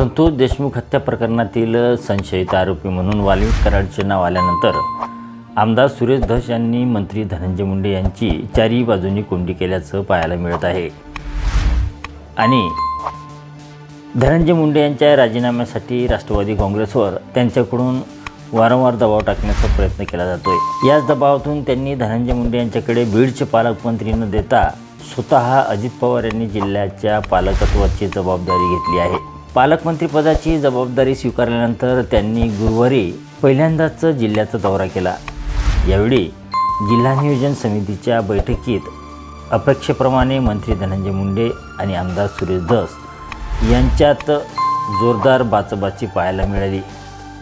संतोष देशमुख हत्या प्रकरणातील संशयित आरोपी म्हणून वाल्मिक कराडचे नाव आल्यानंतर आमदार सुरेश धस यांनी मंत्री धनंजय मुंडे यांची चारही बाजूंनी कोंडी केल्याचं पाहायला मिळत आहे. आणि धनंजय मुंडे यांच्या राजीनाम्यासाठी राष्ट्रवादी काँग्रेसवर त्यांच्याकडून वारंवार दबाव टाकण्याचा प्रयत्न केला जातोय. याच दबावातून त्यांनी धनंजय मुंडे यांच्याकडे बीडचे पालकमंत्री न देता स्वतः अजित पवार यांनी जिल्ह्याच्या पालकत्वाची जबाबदारी घेतली आहे. पालकमंत्रीपदाची जबाबदारी स्वीकारल्यानंतर त्यांनी गुरुवारी पहिल्यांदाच जिल्ह्याचा दौरा केला. यावेळी जिल्हा नियोजन समितीच्या बैठकीत अपेक्षेप्रमाणे मंत्री धनंजय मुंडे आणि आमदार सुरेश धस यांच्यात जोरदार बाचबाची पाहायला मिळाली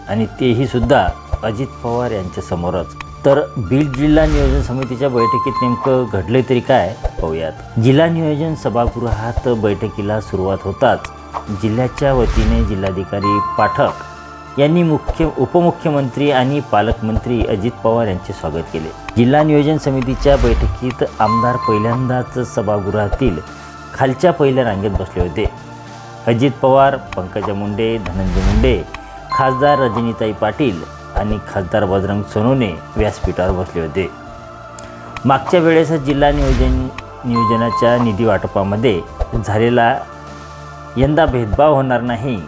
आणि तेही सुद्धा अजित पवार यांच्यासमोरच तर बीड जिल्हा नियोजन समितीच्या बैठकीत नेमकं घडले तरी काय पाहूयात. जिल्हा नियोजन सभागृहात बैठकीला सुरुवात होताच जिल्ह्याच्या वतीने जिल्हाधिकारी पाठक यांनी मुख्य उपमुख्यमंत्री आणि पालकमंत्री अजित पवार यांचे स्वागत केले. जिल्हा नियोजन समितीच्या बैठकीत आमदार पहिल्यांदाच सभागृहातील खालच्या पहिल्या रांगेत बसले होते. अजित पवार पंकजा मुंडे धनंजय मुंडे खासदार रजनीताई पाटील आणि खासदार बजरंग सोनोने व्यासपीठावर बसले होते. मागच्या वेळेस जिल्हा नियोजन नियोजनाच्या निधी वाटपामध्ये झालेला यंदा भेदभाव होणार नाही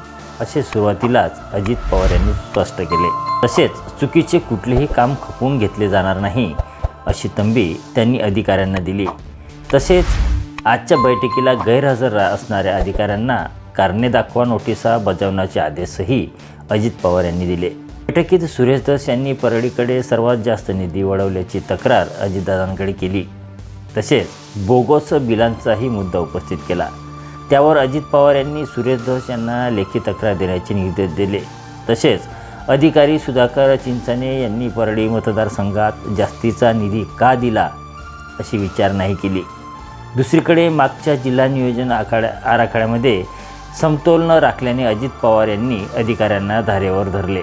असे सुरुवातीलाच अजित पवार यांनी स्पष्ट केले. तसेच चुकीचे कुठलेही काम खपवून घेतले जाणार नाही अशी तंबी त्यांनी अधिकाऱ्यांना दिली. तसेच आजच्या बैठकीला गैरहजर असणाऱ्या अधिकाऱ्यांना कारणे दाखवा नोटिसा बजावण्याचे आदेशही अजित पवार यांनी दिले. बैठकीत सुरेश धस यांनी परळीकडे सर्वात जास्त निधी वळवल्याची तक्रार अजितदादांकडे केली. तसेच बोगोस बिलांचाही मुद्दा उपस्थित केला. त्यावर अजित पवार यांनी सुरेश धस यांना लेखी तक्रार देण्याचे निर्देश दिले. तसेच अधिकारी सुधाकर चिंचाने यांनी परळी मतदारसंघात जास्तीचा निधी का दिला अशी विचारणाही केली. दुसरीकडे मागच्या जिल्हा नियोजन आखाड्या आराखड्यामध्ये समतोल न राखल्याने अजित पवार यांनी अधिकाऱ्यांना धारेवर धरले.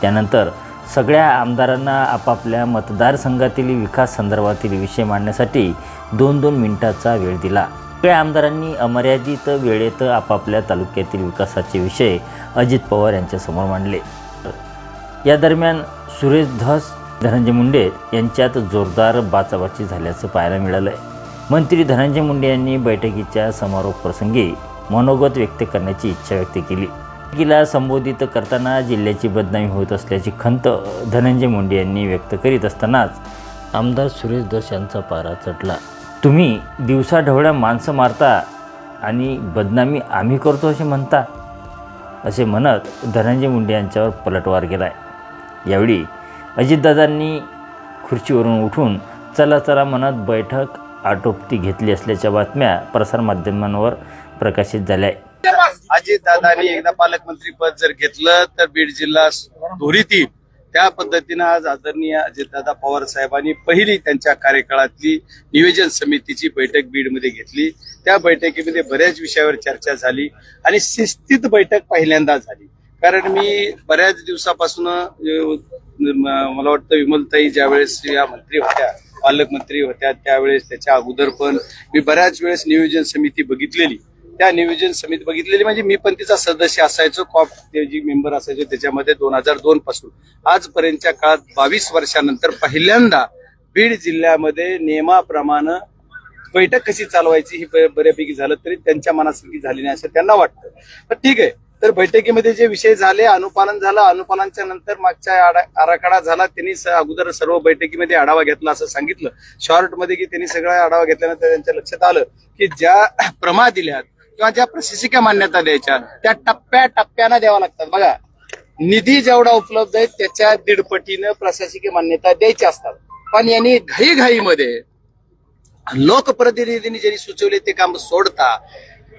त्यानंतर सगळ्या आमदारांना आपापल्या मतदारसंघातील विकास संदर्भातील विषय मांडण्यासाठी दोन दोन मिनिटाचा वेळ दिला. सगळ्या आमदारांनी अमर्यादित वेळेत आपापल्या तालुक्यातील विकासाचे विषय अजित पवार यांच्यासमोर मांडले. या दरम्यान सुरेश धस धनंजय मुंडे यांच्यात जोरदार बाचाबाची झाल्याचं पाहायला मिळालं आहे मंत्री धनंजय मुंडे यांनी बैठकीच्या समारोप प्रसंगी मनोगत व्यक्त करण्याची इच्छा व्यक्त केली. बैठकीला संबोधित करताना जिल्ह्याची बदनामी होत असल्याची खंत धनंजय मुंडे यांनी व्यक्त करीत असतानाच आमदार सुरेश धस यांचा पारा चढला. तुम्ही दिवसाढवळ्या माणसं मारता आणि बदनामी आम्ही करतो असे म्हणता असे म्हणत धनंजय मुंडे यांच्यावर पलटवार केलाय. यावेळी अजितदादांनी खुर्चीवरून उठून चला चला म्हणत बैठक आटोपती घेतली असल्याच्या बातम्या प्रसारमाध्यमांवर प्रकाशित झाल्या. अजित अजितदादांनी एकदा पालकमंत्री पद जर घेतलं तर बीड जिल्हा धोरीत त्या पद्धतीनं आज आदरणीय अजितदादा पवार साहेबांनी पहिली त्यांच्या कार्यकाळातली नियोजन समितीची बैठक बीडमध्ये घेतली. त्या बैठकीमध्ये बऱ्याच विषयावर चर्चा झाली आणि शिस्तीत बैठक पहिल्यांदा झाली. कारण मी बऱ्याच दिवसापासून मला वाटतं विमलताई ज्यावेळेस या मंत्री होत्या पालकमंत्री होत्या त्यावेळेस त्याच्या अगोदर पण मी बऱ्याच वेळेस नियोजन समिती बघितलेली. त्या नियोजन समिती बघितलेली. म्हणजे मी पण तिचा सदस्य असायचो कॉप जी मेंबर असायचो त्याच्यामध्ये दोन हजार दोन पासून. आजपर्यंतच्या काळात बावीस वर्षानंतर पहिल्यांदा बीड जिल्ह्यामध्ये नियमाप्रमाणे बैठक कशी चालवायची ही बऱ्यापैकी झालं तरी त्यांच्या मनासारखी झाली नाही असं त्यांना वाटतं. तर ठीक आहे. तर बैठकीमध्ये जे विषय झाले अनुपालन झालं अनुपालनच्या नंतर मागच्या आराखडा झाला. त्यांनी अगोदर सर्व बैठकीमध्ये आढावा घेतला असं सांगितलं. शॉर्टमध्ये की त्यांनी सगळा आढावा घेतल्यानंतर त्यांच्या लक्षात आलं की ज्या प्रमा दिल्यात किंवा ज्या प्रशासकीय मान्यता द्यायच्या त्या टप्प्या टप्प्यानं द्याव्या लागतात. बघा निधी जेवढा उपलब्ध आहे त्याच्या दीडपटीनं प्रशासकीय मान्यता द्यायच्या असतात. पण यांनी घाईघाईमध्ये लोकप्रतिनिधींनी ज्यांनी सुचवले ते काम सोडता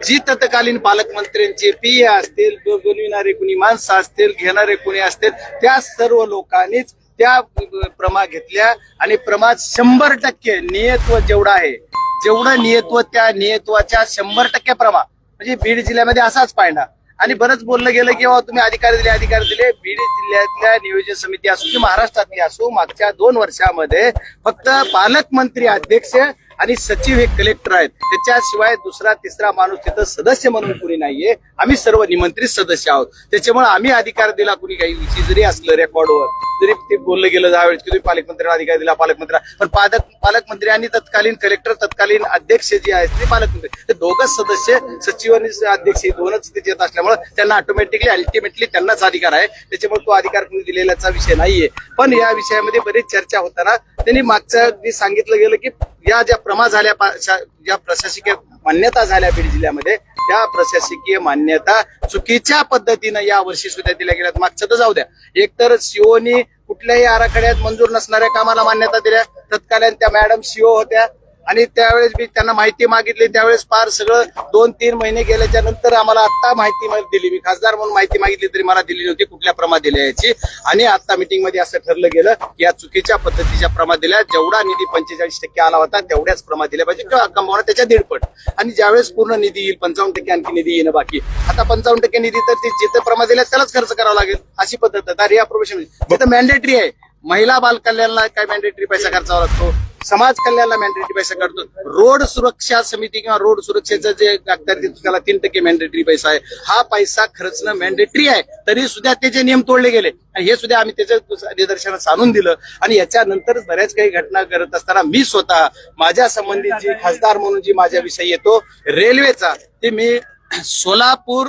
जी तत्कालीन पालकमंत्र्यांचे पीए असतील बनविणारे कुणी माणसं असतील घेणारे कुणी असतील त्या सर्व लोकांनीच त्या प्रमा घेतल्या. आणि प्रमा शंभर टक्के नियत्व जेवढं आहे जेवढं नियत्व त्या नियत्वाच्या शंभर टक्के प्रमाण. म्हणजे बीड जिल्ह्यामध्ये असाच पाहिला आणि बरंच बोललं गेलं की बाबा तुम्ही अधिकारी दिले अधिकारी दिले. बीड जिल्ह्यातल्या नियोजन समिती असो की महाराष्ट्रातली असो मागच्या दोन वर्षामध्ये फक्त पालकमंत्री अध्यक्ष आणि सचिव हे कलेक्टर आहेत. त्याच्याशिवाय दुसरा तिसरा माणूस तिथं सदस्य म्हणून कुणी नाहीये. आम्ही सर्व निमंत्रित सदस्य आहोत. त्याच्यामुळे आम्ही अधिकार दिला कुणी काही. विषय जरी असलं रेकॉर्डवर जरी ते बोललं गेलं ज्यावेळेस की तुम्ही पालकमंत्र्यांना अधिकार दिला पालकमंत्र्या पण पालक पालकमंत्री आणि तत्कालीन कलेक्टर तत्कालीन अध्यक्ष जे आहेत ते पालकमंत्री. ते दोघच सदस्य सचिव आणि अध्यक्ष हे दोनच येत असल्यामुळे त्यांना ऑटोमॅटिकली अल्टिमेटली त्यांनाच अधिकार आहे. त्याच्यामुळे तो अधिकार कुणी दिलेल्याचा विषय नाहीये. पण या विषयामध्ये बरीच चर्चा होताना त्यांनी मागच्या जे सांगितलं गेलं की या ज्या प्रमा झाल्या पा- ज्या प्रशासकीय मान्यता झाल्या बीड जिल्ह्यामध्ये त्या प्रशासकीय मान्यता चुकीच्या पद्धतीनं या वर्षी सुद्धा दिल्या गेल्यात मागचं तर जाऊ द्या. एकतर सीओनी कुठल्याही आराखड्यात मंजूर नसणाऱ्या कामाला मान्यता दिल्या. तत्कालीन त्या मॅडम सीओ होत्या. आणि त्यावेळेस मी त्यांना माहिती मागितली. त्यावेळेस फार सगळं दोन तीन महिने गेल्याच्यानंतर आम्हाला आता माहिती दिली. मी खासदार म्हणून माहिती मागितली तरी मला दिली नव्हती कुठल्या प्रमा दिल्या याची. आणि आता मिटिंगमध्ये असं ठरलं गेलं की या चुकीच्या पद्धतीच्या प्रमा दिल्या. जेवढा निधी पंचेचाळीस टक्के आला होता तेवढ्याच प्रमा दिल्या पाहिजे. किंवा कमावणार त्याच्या दीडपट. आणि ज्यावेळेस पूर्ण निधी येईल पंचावन्न टक्के आणखी निधी येणं बाकी. आता पंचावन्न टक्के निधी तर ते जिथे प्रमा दिल्या त्यालाच खर्च करावा लागेल अशी पद्धत आहे. तर रिअप्रोवेशन तिथं मॅन्डेटरी आहे महिला बाल कल्याणला काय मॅन्डेटरी पैसा खर्चावा लागतो? समाज कल्याणला मॅन्डेटरी पैसा काढतो रोड सुरक्षा समिती किंवा रोड सुरक्षेचं जे त्याला तीन टक्के मॅन्डेटरी पैसा आहे. हा पैसा खर्चणं मॅन्डेटरी आहे. तरी सुद्धा त्याचे नियम तोडले गेले आणि हे सुद्धा आम्ही त्याच्या निदर्शनास आणून दिलं. आणि याच्यानंतर बऱ्याच काही घटना करत असताना मी स्वतः माझ्या संबंधित जी खासदार म्हणून जी माझ्याविषयी येतो रेल्वेचा ते मी सोलापूर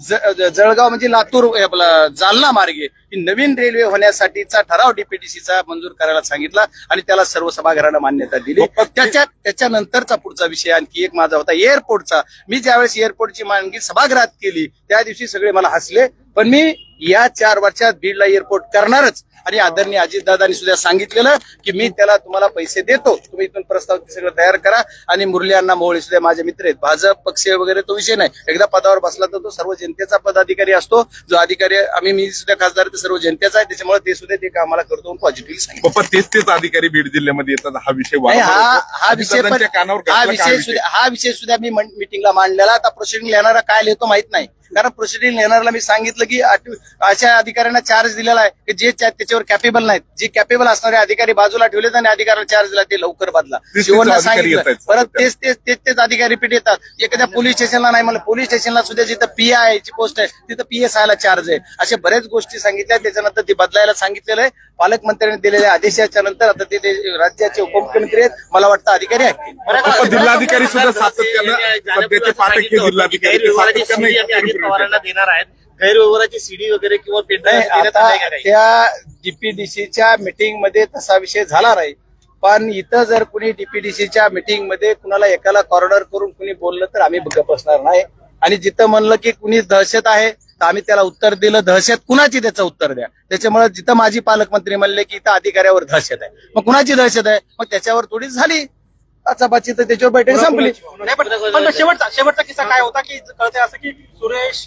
जळगाव म्हणजे लातूर आपलं जालना मार्गे ही नवीन रेल्वे होण्यासाठीचा ठराव डीपीटीसीचा मंजूर करायला सांगितला आणि त्याला सर्व सभागृहानं मान्यता दिली. त्याच्या त्याच्यानंतरचा पुढचा विषय आणखी एक माझा होता. एअरपोर्टचा. मी ज्यावेळेस एअरपोर्टची मागणी सभागृहात केली त्या दिवशी सगळे मला हसले. पण मी या चार वर्षात बीडला एअरपोर्ट करणारच. आणि आदरणीय अजितदादांनी सुद्धा सांगितलेलं की मी त्याला तुम्हाला पैसे देतो. तुम्ही इथून प्रस्ताव सगळं तयार करा. आणि मुरली अण्णा मोहोळे सुद्धा माझे मित्र आहेत. भाजप पक्ष वगैरे तो विषय नाही. एकदा पदावर बसला तर तो सर्व जनतेचा पदाधिकारी असतो. जो अधिकारी आम्ही मी सुद्धा खासदार ते सर्व जनतेचा आहे. त्याच्यामुळे ते सुद्धा ते कामाला करतो पॉझिटिव्हली सांगितलं. तेच तेच अधिकारी बीड जिल्ह्यामध्ये येतात. हा विषय हा. हा विषय हा विषय सुद्धा हा विषय सुद्धा मी मिटिंगला मांडलेला. आता प्रोसिडिंग लिहिणारा काय लिहितो माहीत नाही. कारण प्रोसिडिंग लिहिणाऱ्याला मी सांगितलं की आठ- अशा अधिकाऱ्यांना चार्ज दिलेला आहे की जे त्या- त्याच्यावर कॅपेबल नाहीत. जे कॅपेबल असणारे अधिकारी बाजूला ठेवलेत आणि अधिकाऱ्याला चार्ज दिला ते लवकर बदला. शिवणला अधिकारी सांगितलं. परत तेच तेच तेच तेच अधिकारी रिपीट येतात. एखाद्या पोलीस स्टेशनला नाही म्हणलं पोलीस स्टेशनला सुद्धा जिथं पी आय ची पोस्ट आहे तिथं पी एस आयला चार्ज आहे. अशा बऱ्याच गोष्टी सांगितल्या. त्याच्यानंतर ते बदलायला सांगितलेलं आहे. पालकमंत्र्यांनी दिलेल्या आदेशाच्या नंतर आता ते- राज्याचे उपमुख्यमंत्री आहेत. मला वाटतं अधिकारी आहेत. जिल्हाधिकारी सुद्धा सातत्यानं जिल्हाधिकारी पवारांना देणार आहेत. गैरव्यवहाराची सीडी वगैरे किंवा पेंटर त्या डीपीडीसीच्या मीटिंगमध्ये तसा विषय झाला नाही. पण इथं जर कुणी डीपीडीसीच्या मीटिंगमध्ये कुणाला एकाला कॉर्नर करून कुणी बोललं तर आम्ही बसणार नाही. आणि जिथं म्हणलं की कुणी दहशत आहे तर आम्ही त्याला उत्तर दिलं दहशत कुणाची त्याचं उत्तर द्या. त्याच्यामुळे जिथं माझी पालकमंत्री म्हणले की इथं अधिकाऱ्यावर दहशत आहे. मग कुणाची दहशत आहे? मग त्याच्यावर थोडीच झाली. आचापाची तर त्याच्यावर बैठक संपली. नाही पण पण शेवटचा शेवटचा किस्सा काय होता की कळते असं की सुरेश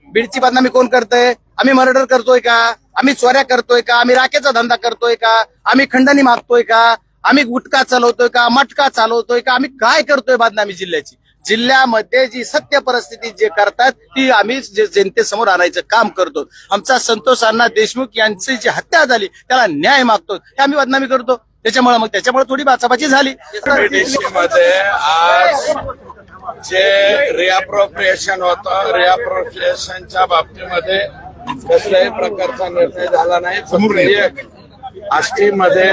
बीडची बदनामी कोण करतंय? आम्ही मर्डर करतोय का? आम्ही चोऱ्या करतोय का? आम्ही राखेचा धंदा करतोय का? आम्ही खंडणी मागतोय का? आम्ही गुटखा चालवतोय का? मटका चालवतोय का? आम्ही काय करतोय बदनामी जिल्ह्याची? जिल्ह्यामध्ये जी सत्य परिस्थिती जे करतात ती आम्ही जे जनतेसमोर आणायचं काम करतो. आमचा संतोष अण्णा देशमुख यांची जी हत्या झाली त्याला न्याय मागतो. हे आम्ही बदनामी करतो. त्याच्यामुळे मग त्याच्यामुळे थोडी बाचाबाची झाली. आज जे रिअप्रोप्रिएशन होतं रिअप्रोप्रिएशनच्या बाबतीमध्ये कसल्याही प्रकारचा निर्णय झाला नाही. आष्टीमध्ये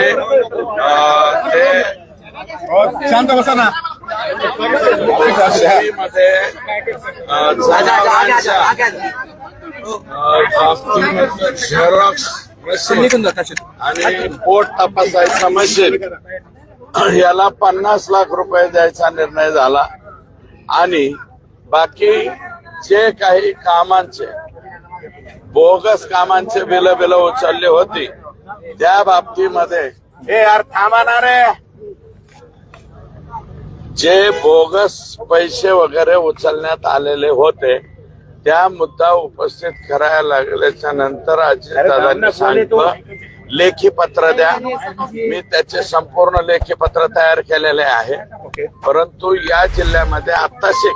ते शांत बसा ना. जनावरांच्या बाबतीमध्ये झेरॉक्स आणि पोट तपासायचा मशीन याला पन्नास लाख रुपये द्यायचा निर्णय झाला. आणि बाकी जे काही कामांचे बोगस कामांचे बिल बिल उचलली होती त्या बाबतीमध्ये हे यार थांबा ना रे. जे बोगस पैसे वगैरे उचलण्यात आलेले होते त्या मुद्दा उपस्थित करायला लागल्याच्या नंतर अजितदादांनी सांगितलं लेखी पत्र द्या. मी त्याचे संपूर्ण लेखी पत्र तयार केलेले आहे. परंतु या जिल्ह्यामध्ये आत्ताशी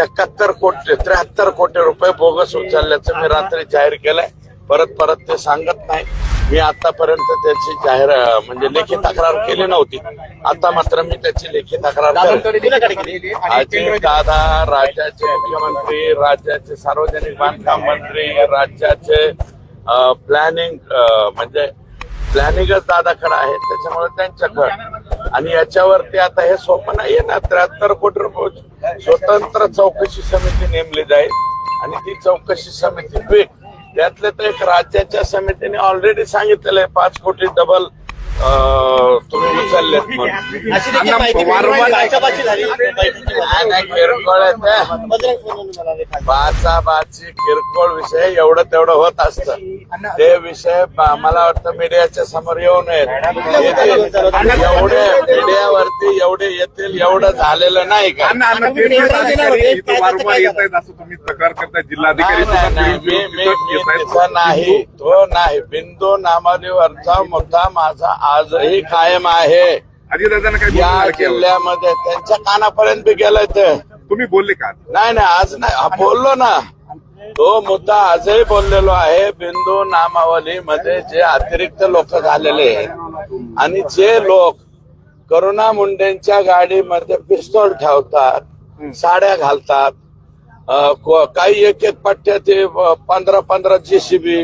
एकाहत्तर कोटी त्र्याहत्तर कोटी रुपये बोगस उचलल्याचं मी रात्री जाहीर केलंय. परत परत ते सांगत नाही. मी आतापर्यंत त्याची जाहीर म्हणजे लेखी तक्रार केली नव्हती. आता मात्र मी त्याची लेखी तक्रार दादा राज्याचे मुख्यमंत्री राज्याचे सार्वजनिक बांधकाम मंत्री राज्याचे प्लॅनिंग म्हणजे प्लॅनिंगच दादा खडा आहे त्याच्यामुळे त्यांच्याकडे. आणि याच्यावरती आता हे सोपं आहे ना त्र्याहत्तर कोटी रुपये स्वतंत्र चौकशी समिती नेमली जाईल. आणि ती चौकशी समिती होईल त्यातले तर एक राज्याच्या समितीने ऑलरेडी सांगितलेलं आहे पाच कोटी डबल तुम्ही उचललेत म्हणून वारंवार- किरकोळ आहे बाचा बाची किरकोळ विषय एवढं तेवढं होत असतं ते विषय मला वाटतं मीडियाच्या समोर येऊ नयेत एवढे मीडियावरती एवढे येतील एवढं झालेलं नाही का वारंवार येत आहेत असं तुम्ही तक्रार करताय जिल्हाधिकारी नाही, मी मी तो नाही बिंदू नामालीवरचा मुद्दा माझा आजही कायम आहे. अजितदादांना काय या बोलणं केलं? जिल्ह्यामध्ये त्यांच्या कानापर्यंत बी गेलंय ते. तुम्ही बोलले का? नाही नाही आज नाही हा, बोललो ना. तो मुद्दा आजही बोललेलो आहे. बिंदू नामावली मध्ये जे अतिरिक्त लोक झालेले आहेत आणि जे लोक करुणा मुंडेंच्या गाडीमध्ये पिस्तॉल ठेवतात साड्या घालतात अ, को- काही एक एक पट्ट्या ते पंधरा पंधरा जेसीबी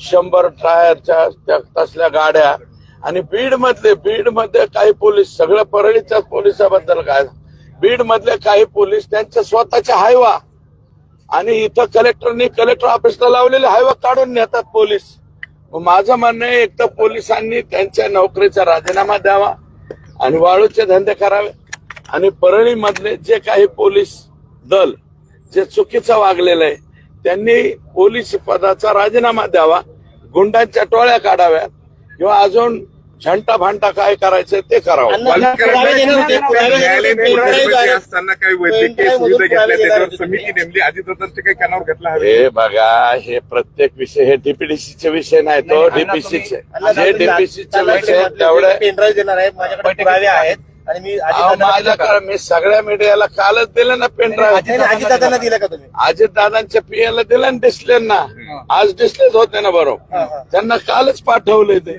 शंभर टायरच्या त्या तसल्या गाड्या आणि बीड मधले बीडमध्ये काही पोलीस सगळं परळीच्या पोलिसाबद्दल काय? बीड मधले काही पोलीस त्यांच्या स्वतःच्या हायवा आणि इथं कलेक्टरनी कलेक्टर ऑफिसला लावलेले हायवा काढून नेतात पोलीस. माझं म्हणणं आहे एक तर पोलिसांनी त्यांच्या नोकरीचा राजीनामा द्यावा आणि वाळूचे धंदे करावे. आणि परळी मधले जे काही पोलीस दल जे चुकीचं वागलेलं आहे त्यांनी पोलीस पदाचा राजीनामा द्यावा गुंडांच्या टोळ्या काढाव्या किंवा अजून झंटा भांटा काय करायचं ते करावं. असताना काही वैद्यकीय सुविधा घेतल्या त्याच्यावर. समिती नेमली अजितदादांचे काही कानावर घेतला हे बघा हे प्रत्येक विषय हे डीपीडीसीचे विषय नाही तो डीपीसीचे जे डीपीसीचे विषय तेवढे पेनड्राईव्ह देणार आहे माझ्याकडे पुरावे आहेत आणि मी? माझ्याकडे मी सगळ्या मीडियाला कालच दिलं ना पेनड्राईव्ह. अजितदादांना दिलं का तुम्ही? अजित दादांच्या पीएला दिलं ना डिस्प्ले ना. आज डिस्प्लेच होते ना बरोबर. त्यांना कालच पाठवले ते.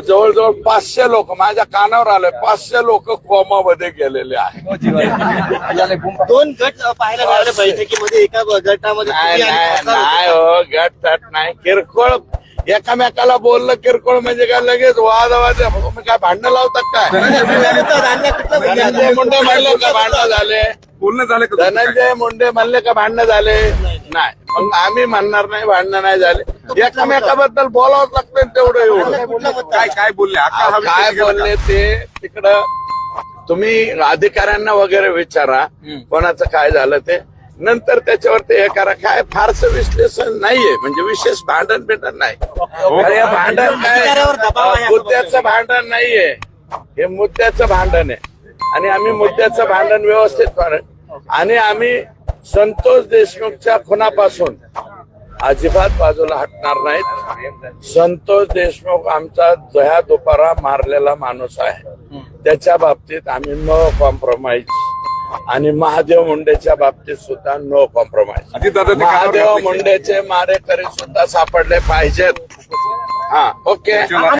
जवळजवळ पाचशे लोक माझ्या कानावर आले पाचशे लोक कोमामध्ये गेलेले आहेत दोन गट पाहायला मिळाले बैठकीमध्ये एका गटामध्ये नाही. हो गट तट नाही किरकोळ एकामेकाला बोललं किरकोळ म्हणजे काय लगेच वाद वाद काय भांडणं लावतात काय? धनंजय मुंडे म्हणले का भांडणं झाले बोलणं झालं? धनंजय मुंडे म्हणले का भांडणं झाले नाही मग आम्ही म्हणणार नाही भांडणं नाही झाले. एकामेकाबद्दल बोलावंच लागतं तेवढं एवढं. काय काय बोलले? काय? बोलले ते तिकडं तुम्ही अधिकाऱ्यांना वगैरे विचारा कोणाचं काय झालं ते. नंतर त्याच्यावर ते हे करा. काय फारसं विश्लेषण नाहीये. म्हणजे विशेष भांडण बिंडण नाही. हे. भांडण काय? मुद्द्याचं भांडण नाहीये. हे मुद्द्याचं भांडण आहे. आणि आम्ही मुद्द्याचं भांडण व्यवस्थित करू आणि आम्ही संतोष देशमुखच्या खुनापासून अजिबात बाजूला हटणार नाहीत. संतोष देशमुख आमचा दह्या दुपारा मारलेला माणूस आहे. त्याच्या बाबतीत आम्ही नो कॉम्प्रोमाइज आणि महादेव मुंडेच्या बाबतीत सुद्धा नो कॉम्प्रोमाइज महादेव? मुंडेचे मारेकरी सुद्धा सापडले पाहिजेत. हा. ओके